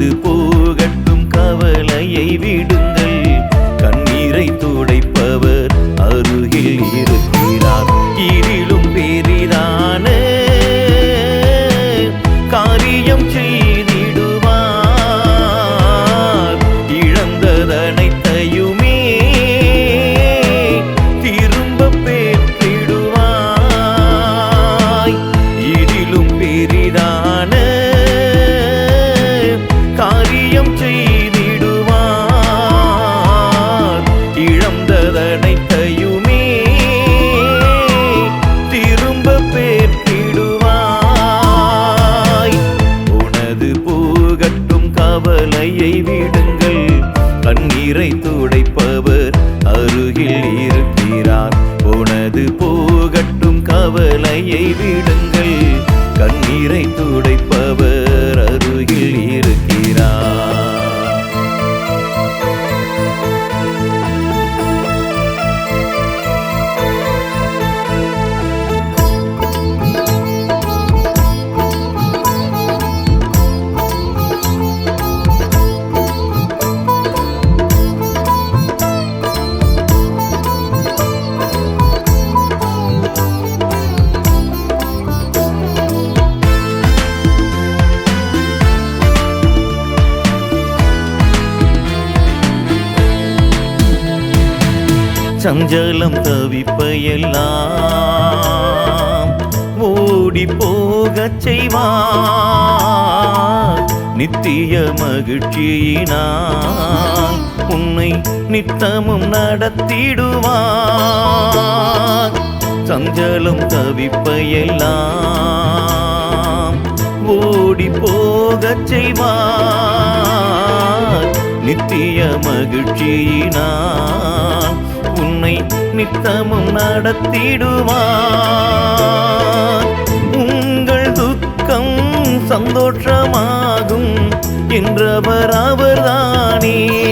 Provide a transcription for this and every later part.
வந்து போகட்டும் கவலையை விடுங்கள். கண்ணீரை துடைப்பவர் அருகில் இரு. கண்ணீரை துடைப்பவர் அருகில் சஞ்சலம் தவிப்பையெல்லாம் ஓடி போகச் செய்வார். நித்திய மகிழ்ச்சியினால் உன்னை நித்தமும் நடத்திடுவார். சஞ்சலம் தவிப்பையெல்லாம் ஓடி போகச் செய்வார். நித்திய மகிழ்ச்சியினால் உன்னை நித்தமும் நடத்திடுவார். உங்கள் துக்கம் சந்தோஷமாகும் என்றவர் அவர்தானே.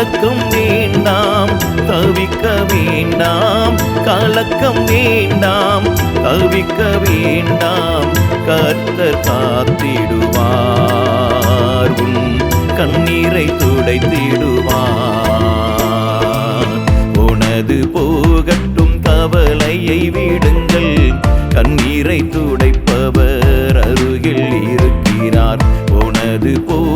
கலக்கம் வேண்டாம் தவிக்க வேண்டாம் கலக்கம் வேண்டாம் தவிக்க வேண்டாம் கர்த்தர் காத்திடுவார் உன் கண்ணீரை துடைத்திடுவார். உனது போகட்டும் கவலையை விடுங்கள் கண்ணீரை துடைப்பவர் அருகில் இருக்கிறார். உனது போ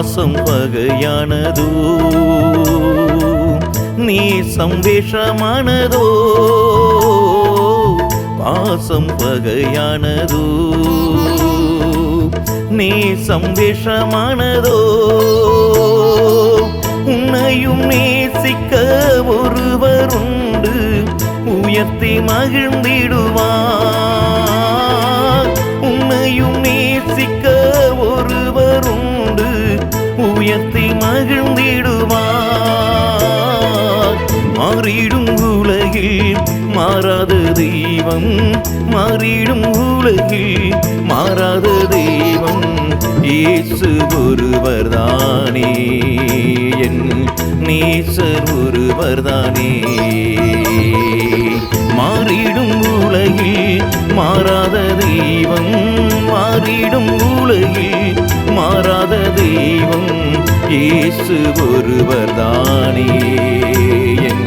பாசம் வகையானதோ? நீசம் விஷமானதோ? பாசம் வகையானதோ? நீசம் விஷமானதோ? உன்னையும் நேசிக்க ஒருவருண்டு உயர்த்தி மகிழ்ந்திடுவான். இதயத்தை மகிழ்ந்திடுவார். மாறிடும் உலகில் மாறாத தெய்வம் மாறிடும் உலகில் மாறாத தெய்வம். இயேசு ஒருவர்தானே என் நீசர் ஒருவர்தானே. மாறிடும் உலகில் மாறாத தெய்வம் மாறிடும் உலகில் மாறாத தெய்வம். இயேசு ஒருவர்தானே. என்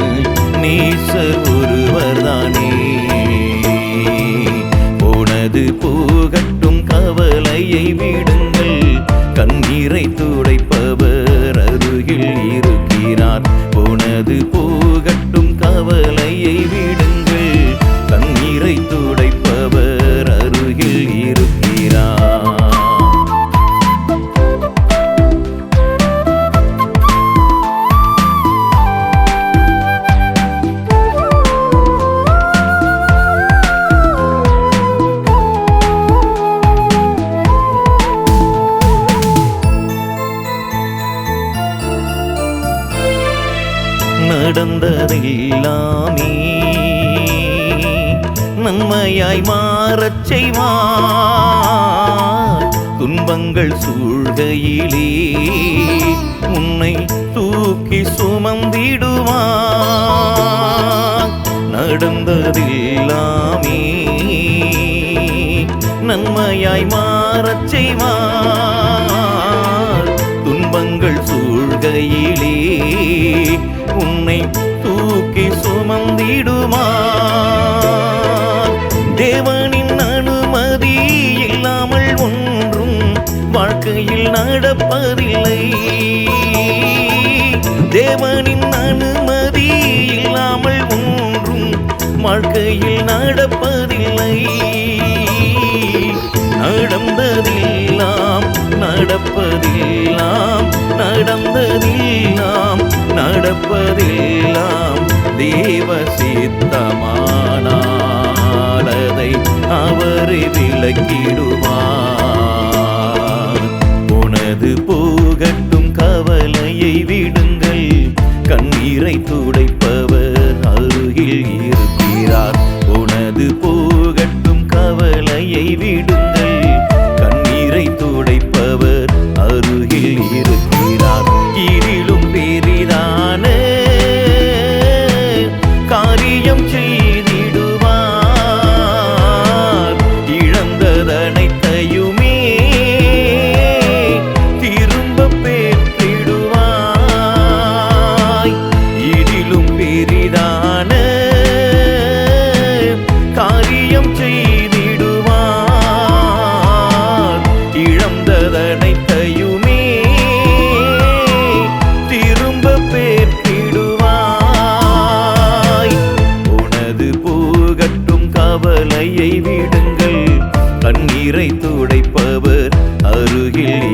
நேசர் ஒருவர்தானே. போனது போகட்டும் கவலையை விட நடந்ததெல்லாமே நன்மையாய் மாறச் செய்வார். துன்பங்கள் சூழ்கையிலே உன்னை தூக்கி சுமந்திடுவார். நடந்ததெல்லாமே நன்மையாய் மாறச் செய்வார். தூக்கி சுமந்திடுமா? தேவனின் அனுமதி இல்லாமல் ஒன்றும் வாழ்க்கையில் நடப்பதில்லை. தேவனின் அனுமதி இல்லாமல் ஒன்றும் வாழ்க்கையில் நடப்பதில்லை. நடந்ததெல்லாம் நடப்பதெல்லாம் நடந்ததெல்லாம் நடப்பதெல்லாம் தேவ சித்தமானதை அதை அவரை விளக்கிடுவார். உனது போகட்டும் கவலையை விடுங்கள் கண்ணீரை உனது அருகில்